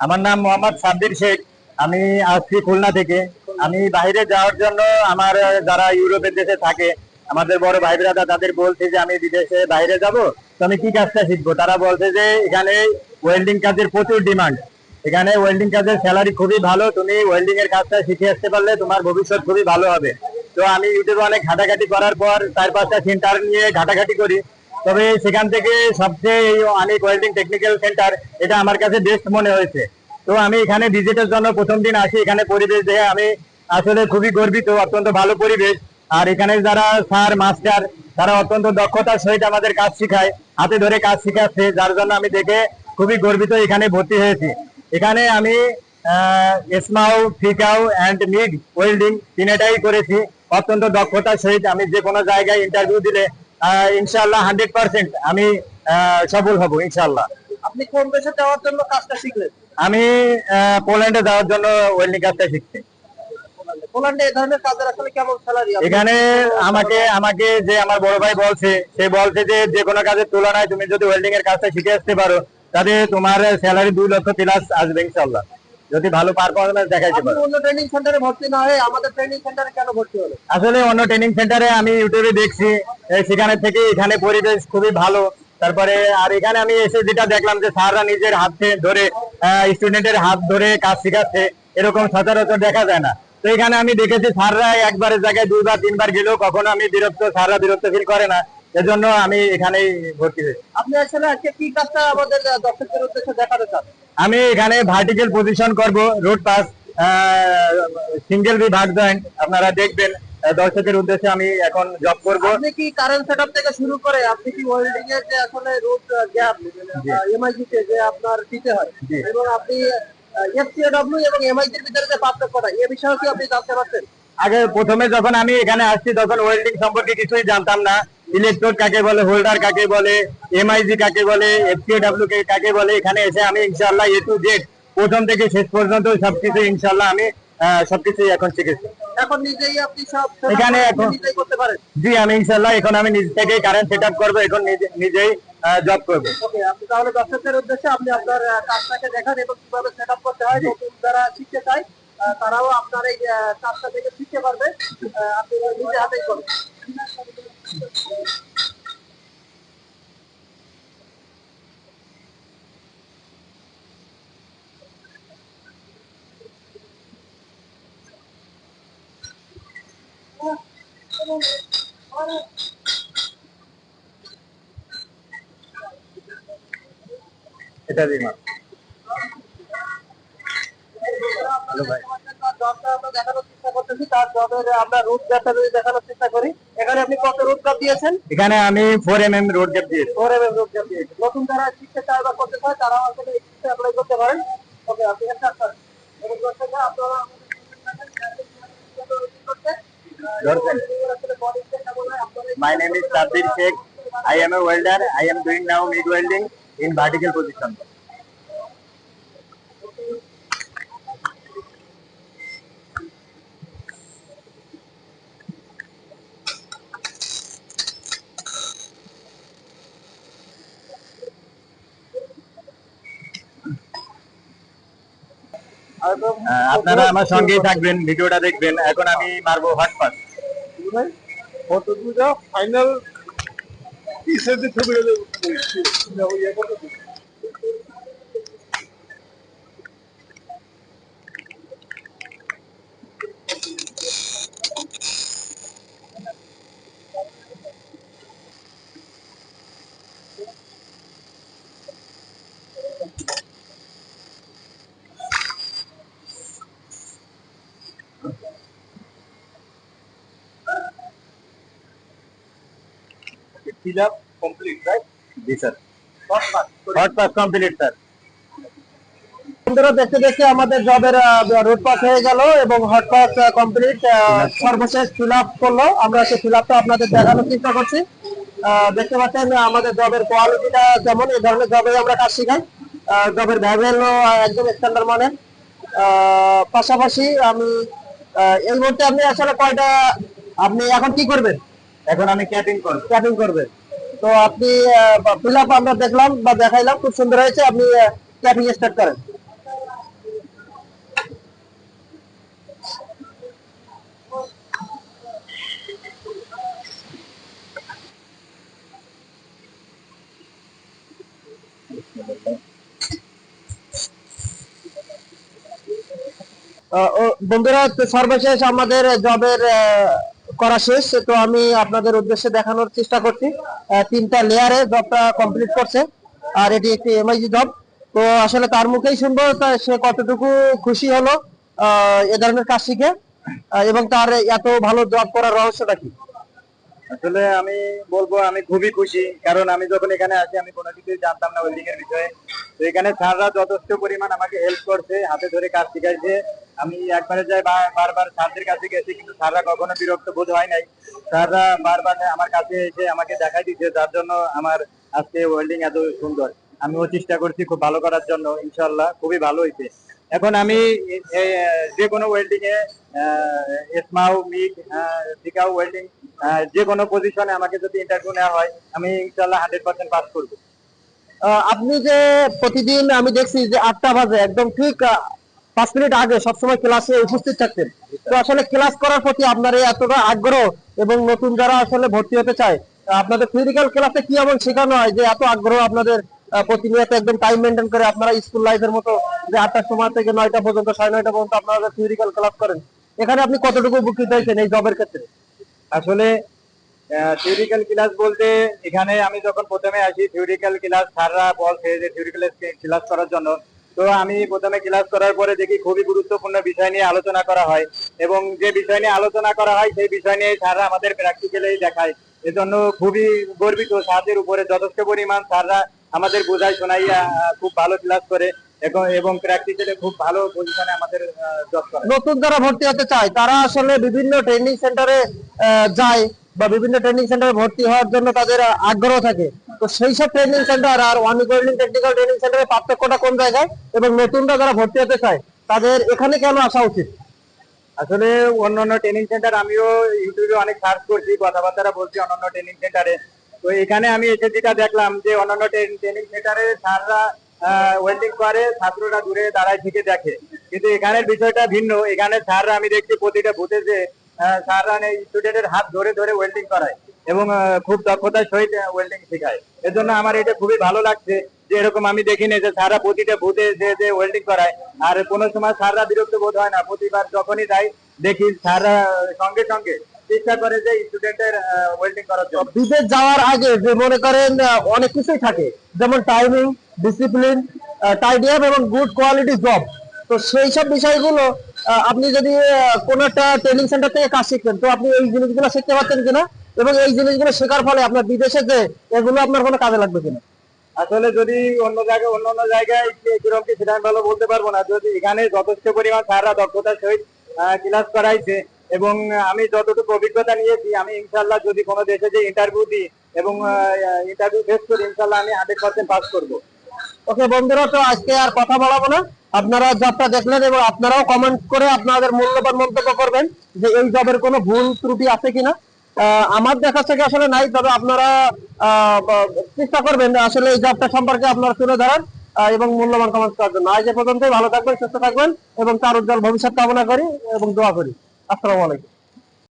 আমরা নাম মোহাম্মদ সাব্বির শেখ। আমি আসছি খুলনা থেকে। আমি বাইরে যাওয়ার জন্য আমার যারা ইউরোপের দেশে থাকে, আমাদের বড় ভাই ব্রাদা তাদের বলছে যে আমি বিদেশে বাইরে যাব, তো আমি কি কাজটা শিখব? তারা বলছে যে এখানে ওয়েল্ডিং কাজের প্রচুর ডিমান্ড এখানে ওয়েল্ডিং কাজের স্যালারি খুবই ভালো। তুমি ওয়েল্ডিং এর কাজটা শিখে আসতে পারলে তোমার ভবিষ্যৎ খুবই ভালো হবে। তো আমি ইউটিউবে অনেক ঘাটাঘাটি করার পর চার পাঁচটা সেন্টার নিয়ে ঘাটাঘাটি করি। তবে সেখান থেকে সবচেয়ে অনেক ওয়েল্ডিং টেকনিক্যাল সেন্টার এটা আমার কাছে বেস্ট মনে হয়েছে। তো আমি এখানে ভিজিটের জন্য প্রথম দিন আসি। এখানে পরিবেশ দেখে আমি আসলে খুবই গর্বিত, অত্যন্ত ভালো পরিবেশ। আর এখানে যারা স্যার, মাস্টার, তারা অত্যন্ত দক্ষতার সহিত আমাদের কাজ শিখায়, হাতে ধরে কাজ শিখাচ্ছে। যার জন্য আমি দেখে খুবই গর্বিত এখানে ভর্তি হয়েছি। এখানে আমি এসমাও ফিকাও অ্যান্ড মিগ ওয়েল্ডিং তিনটাই করেছি। অত্যন্ত দক্ষতার সহিত আমি যে কোনো জায়গায় ইন্টারভিউ দিলে ইনশাল্লাহ হান্ড্রেড পার্সেন্ট আমি সফল হব ইনশাআল্লাহ। আপনি কোন দেশে যাওয়ার জন্য কাজটা শিখলেন? আমি পোল্যান্ডে যাওয়ার জন্য ওয়েল্ডিং কাজটা শিখছি। এখানে আমাকে আমাকে যে আমার বড় ভাই বলছে সে বলছে যে যে কোনো কাজের তুলনায় তুমি যদি ওয়েল্ডিং এর কাজটা শিখে আসতে পারো তাতে তোমার স্যালারি দুই লক্ষ প্লাস আসবে ইনশাল্লাহ যদি ভালো পারফরমেন্স দেখাইতে পারো। অন্য ট্রেনিং সেন্টারে ভর্তি না হয়ে আমাদের ট্রেনিং সেন্টারে কেন ভর্তি হলো? আসলে অন্য ট্রেনিং সেন্টারে আমি ইউটিউবে দেখছি সেখানে থেকে এখানে পরিবেশ খুবই ভালো। তারপরে আর এখানে আমি এসে যেটা দেখলাম যে স্যাররা নিজের হাতে ধরে স্টুডেন্টের হাত ধরে কাজ শেখাচ্ছে এরকম সচরাচর দেখা যায় না। তো এখানে আমি দেখেছি স্যাররা একবারের জায়গায় দুইবার তিনবার গেলেও কখনো আমি বিরক্ত স্যাররা বিরক্ত ফিল করে না। এজন্য আমি এখানেই ভর্তি হয়েছি। আপনি আসলে আজকে কি কাজটা আমাদের দর্শকদের উদ্দেশ্যে দেখাতে চান? আমি এখানে ভার্টিক্যাল পজিশন করব রোড পাস সিঙ্গেল বি ভাগ জয়েন্ট আপনারা দেখবেন দর্শকের উদ্দেশ্যে আমি এখন জব করব। আপনি কি কারেন্ট সেটআপ থেকে শুরু করে আপনি কি ওয়েল্ডিং এর যে আসলে রুট গ্যাপ এমআইজি তে যে আপনার দিতে হয় এবং আপনি এফসিএডব্লিউ এবং এমআইজি এর ভিতরে যে পার্থক্যটা এই বিষয়ে কি আপনি জানতে পারছেন আগে প্রথমে যখন আমি এখানে আসছি তখন ওয়েল্ডিং সম্পর্কে কিছুই জানতাম না। ইলেকট্রোড কাকে বলে হোল্ডার কাকে বলে এমআইজি কাকে বলে এফসিএডব্লিউ কাকে বলে এখানে এসে আমি ইনশাআল্লাহ এ টু জেড প্রথম থেকে শেষ পর্যন্ত সবকিছু ইনশাআল্লাহ আমি সবকিছু এখন শিখেছি। এখন নিজেই আপনি সব এখানে এখন- করতে পারেন? জি আমি ইনশাআল্লাহ এখন আমি নিজ থেকে কারেন্ট সেট আপ করব এখন নিজে- নিজেই জব করব। ওকে আপনি তাহলে দর্শকদের উদ্দেশ্যে আপনি আপনার কাজটাকে দেখান এবং কীভাবে সেটআপ করতে হয় নতুন যারা শিখতে চায় তারাও আপনার এই কাজটা থেকে শিখতে পারবে আপনি নিজে হাতেই করবেন এটা দিই মা জবটা আমরা দেখানোর চেষ্টা করতেছি তার জবের আমরা রুট গ্যাপটা যদি দেখানোর চেষ্টা করি এখানে আমি four M M root gap দিয়েছি। ফোর এম রুট গ্যাপ দিয়েছেন। নতুন যারা শিখতে করতে চায় তারাও আসলে এই অ্যাপ্লাই করতে পারেন আপনারা ধরবেন। My name is Sabir Sheikh. I am a welder. I am doing now MIG welding in vertical position. আপনারা আমার সঙ্গেই থাকবেন ভিডিওটা দেখবেন। এখন আমি মারবো hot pass final fill up complete, right? Hot pass complete sir. বন্ধুরা দেখতে দেখতে আমাদের জবের রোড পাস হয়ে গেল এবং হট পাস কমপ্লিট সর্বশেষ ফিল আপ করল। আমরা সেই ফিল আপটা আপনাদের দেখানোর চেষ্টা করছি। আহ, দেখতে পাচ্ছেন আমাদের জবের কোয়ালিটিটা কেমন? এই ধরনের জবে আমরা কাজ শিখাই। জবের ভ্যাভেলও একদম স্ট্যান্ডার্ড মানের। আহ, পাশাপাশি আমি এই মুহূর্তে আপনি আসলে কয়টা আপনি এখন কি করবেন? এখন আমি ক্যাপিং করব। ক্যাপিং করবেন। তো আপনি ফিল আপ আমরা দেখলাম বা দেখাইলাম খুব সুন্দর হয়েছে আপনি ক্যাপিং স্টার্ট করেন। আহ, ও, বন্ধুরা সর্বশেষ আমাদের জবের করা শেষ। তো আমি আপনাদের উদ্দেশ্যে দেখানোর চেষ্টা করছি। তিনটা লেয়ারে জবটা কমপ্লিট করছে। আর এটি একটি এমআইজি জব তো আসলে তার মুখেই শুনব সে কতটুকু খুশি হলো এ ধরনের কাজ শিখে এবং তার এত ভালো জব করার রহস্যটা কি? আসলে আমি বলব, আমি খুবই খুশি। কারণ আমি যখন এখানে আসি, আমি কোনো কিছুই জানতাম না ওয়েল্ডিং এর বিষয়ে। তো এখানে স্যাররা যথেষ্ট পরিমাণ আমাকে হেল্প করছে, হাতে ধরে কাজ শিখাইছে। আমি একবারে যাই বারবার স্যারদের কাছে গেছি, কিন্তু স্যাররা কখনো বিরক্ত বোধ হয় নাই। স্যাররা বারবার আমার কাছে এসে আমাকে দেখাই দিচ্ছে যার জন্য আমার আজকে ওয়েল্ডিং এত সুন্দর। আমিও চেষ্টা করছি খুব ভালো করার জন্য ইনশাল্লাহ খুবই ভালো হয়েছে এখন আমি যে কোনো ওয়েল্ডিং এ স্মাউ মিট টিকাও ওয়েল্ডিং যে কোনো পজিশনে আমাকে যদি ইন্টারভিউ নেওয়া হয়, আমি ইনশাল্লাহ হান্ড্রেড পার্সেন্ট পাস করব। আপনি যে প্রতিদিন আমি দেখছি যে আটটা বাজে, একদম ঠিক পাঁচ মিনিট আগে সবসময় ক্লাসে উপস্থিত থাকতেন। তো আসলে ক্লাস করার প্রতি আপনার এই এতটা আগ্রহ এবং নতুন যারা আসলে ভর্তি হতে চায়, আপনাদের ফিজিক্যাল ক্লাসে কি এমন শেখানো হয় যে এত আগ্রহ আপনাদের প্রতিনিয়ত একদম টাইম মেনটেন করে আপনারা স্কুল লাইফের মতো যে আটটার সময় থেকে নয়টা পর্যন্ত, সাড়ে নয়টা পর্যন্ত আপনারা ফিজিক্যাল ক্লাস করেন? এখানে আপনি কতটুকু উপকৃত হয়েছেন এই জবের ক্ষেত্রে? আসলে থিওরিক্যাল ক্লাস বলতে এখানে আমি যখন প্রথমে আসি থিওরিক্যাল ক্লাস স্যাররা বলছে যে থিওরিক্যাল ক্লাস করার জন্য তো আমি প্রথমে ক্লাস করার পরে দেখি খুবই গুরুত্বপূর্ণ বিষয় নিয়ে আলোচনা করা হয় এবং যে বিষয় নিয়ে আলোচনা করা হয় সেই বিষয় নিয়ে স্যাররা আমাদের প্র্যাকটিক্যালি দেখায়। এজন্য খুবই গর্বিত, স্যারদের উপরে যথেষ্ট পরিমাণ স্যাররা আমাদের বোঝায়, শোনাইয়া খুব ভালো ক্লাস করে। এবং এবং প্র্যাকটিক্যালি খুব ভালো পজিশনে আমাদের জব করে। নতুন যারা ভর্তি হতে চায় তারা আসলে বিভিন্ন ট্রেনিং সেন্টারে যায় বা বিভিন্ন ট্রেনিং সেন্টারে ভর্তি হওয়ার জন্য তাদের আগ্রহ থাকে। তো সেই সব ট্রেনিং সেন্টার আর ওয়ান গোল্ডিং টেকনিক্যাল ট্রেনিং সেন্টারের পার্থক্যটা কোন জায়গায়? এবং নতুনরা যারা ভর্তি হতে চায় তাদের এখানে কেন আসা উচিত? আসলে অন্যান্য ট্রেনিং সেন্টার আমিও ইউটিউবে অনেক সার্চ করছি কথাবার্তা বলছি অন্যান্য ট্রেনিং সেন্টারে তো এখানে আমি এসে যেটা দেখলাম যে অন্যান্য ট্রেনিং সেন্টারে স্যাররা ওয়েল্ডিং করে, ছাত্ররা দূরে দাঁড়ায় থেকে দেখে। কিন্তু এখানের বিষয়টা ভিন্ন। এখানে স্যাররা, আমি দেখছি প্রতিটা বুথে যে স্যাররা স্টুডেন্টের হাত ধরে ধরে ওয়েল্ডিং করায় এবং খুব দক্ষতার সহিত ওয়েল্ডিং শেখায়। এজন্য আমার এটা খুবই ভালো লাগছে যে, এরকম আমি দেখিনি যে, স্যাররা প্রতিটা বুথে যে যে ওয়েল্ডিং করায়। আর কোনো সময় স্যাররা বিরক্ত বোধ হয় না। প্রতিবার যখনই যাই, দেখি স্যাররা সঙ্গে সঙ্গে চেষ্টা করে যে স্টুডেন্টের ওয়েল্ডিং করার জন্য। বিদেশ যাওয়ার আগে যে মনে করেন অনেক কিছুই থাকে। যেমন টাইমিং ডিসিপ্লিন টাইডিয়াম এবং গুড কোয়ালিটি জব তো সেই সব বিষয়গুলো আপনি যদি কোনো একটা ট্রেনিং সেন্টার থেকে কাজ শিখতেন তো আপনি এই জিনিসগুলো শিখতে পারতেন কিনা? এবং এই জিনিসগুলো শেখার ফলে আপনার বিদেশে যে এগুলো আপনার কোনো কাজে লাগবে কিনা? আসলে যদি অন্য জায়গায় অন্য অন্য জায়গায় কীরকম কি সেটা আমি ভালো বলতে পারব না। যদি এখানে যথেষ্ট পরিমাণ স্যাররা দক্ষতার সহিত ক্লাস করাইছে এবং আমি যতটুকু অভিজ্ঞতা নিয়েছি আমি ইনশাল্লাহ যদি কোনো দেশে যে ইন্টারভিউ দিই এবং ইন্টারভিউ ফেস করি ইনশাল্লাহ আমি হান্ড্রেড পার্সেন্ট পাস করব। ওকে বন্ধুরা তো আজকে আর কথা বলাবো না। আপনারা জবটা দেখলেন এবং আপনারাও কমেন্ট করে আপনাদের মূল্যবান মন্তব্য করবেন যে এই জবের কোনো ভুল ত্রুটি আছে কিনা। আমার দেখা থেকে আসলে নাই তবে আপনারা চেষ্টা করবেন আসলে এই জবটা সম্পর্কে আপনারা তুলে আহ, এবং মূল্যবান কমেন্ট করার জন্য। আজ এ পর্যন্তই ভালো থাকবেন সুস্থ থাকবেন এবং তার উজ্জ্বল ভবিষ্যৎ কামনা করি এবং দোয়া করি। আসসালামু আলাইকুম।